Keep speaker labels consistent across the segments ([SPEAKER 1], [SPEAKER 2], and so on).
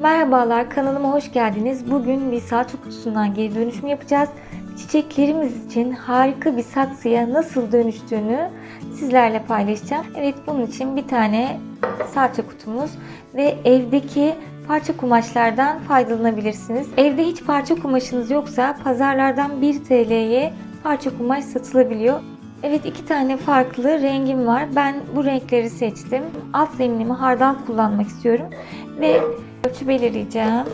[SPEAKER 1] Merhabalar kanalıma hoş geldiniz. Bugün bir salça kutusundan geri dönüşüm yapacağız. Çiçeklerimiz için harika bir saksıya nasıl dönüştüğünü sizlerle paylaşacağım. Evet bunun için bir tane salça kutumuz ve evdeki parça kumaşlardan faydalanabilirsiniz. Evde hiç parça kumaşınız yoksa pazarlardan 1 TL'ye parça kumaş satılabiliyor. Evet iki tane farklı rengim var. Ben bu renkleri seçtim. Alt zeminimi hardal kullanmak istiyorum. Ve ölçü belirleyeceğim.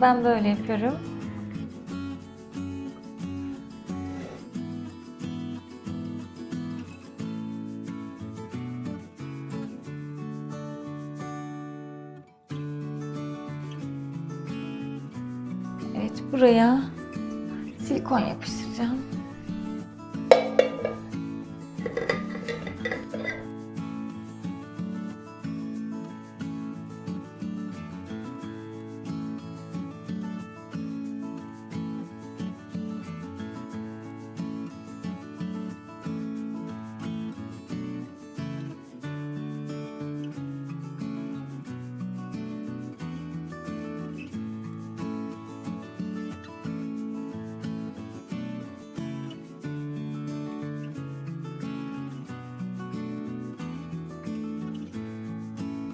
[SPEAKER 1] Ben böyle yapıyorum. Evet buraya silikon yapıştıracağım.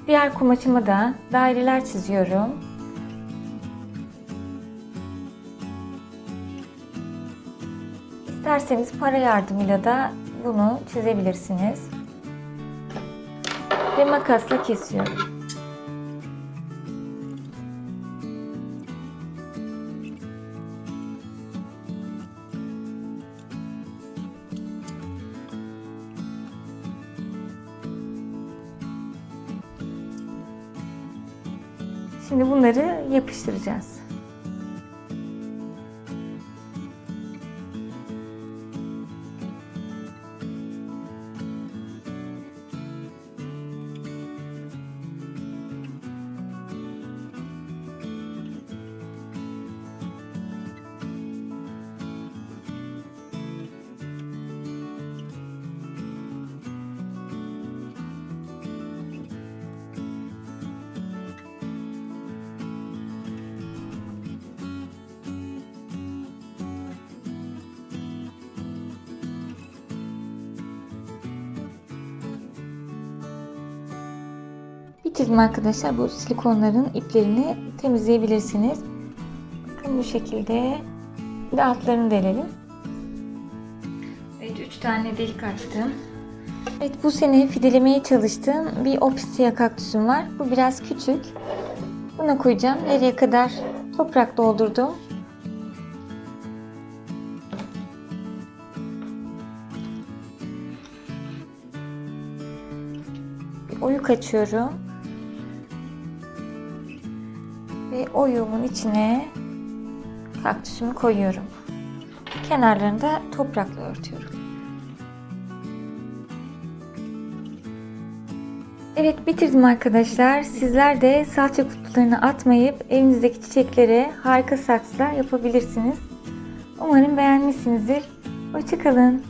[SPEAKER 1] Diğer kumaşıma da daireler çiziyorum. İsterseniz para yardımıyla da bunu çizebilirsiniz. Ve makasla kesiyorum. Şimdi bunları yapıştıracağız. Bitirdim arkadaşlar. Bu silikonların iplerini temizleyebilirsiniz. Bakın bu şekilde. Bir de altlarını delelim. Evet 3 tane delik açtım. Evet bu sene fidelemeye çalıştığım bir opsiya kaktüsüm var. Bu biraz küçük. Buna koyacağım. Nereye kadar toprak doldurdum. Bir oyuk açıyorum. Oyuğumun içine kaktüsümü koyuyorum. Kenarlarını da toprakla örtüyorum. Evet bitirdim arkadaşlar. Sizler de salça kutularını atmayıp evinizdeki çiçeklere harika saksılar yapabilirsiniz. Umarım beğenmişsinizdir. Hoşçakalın.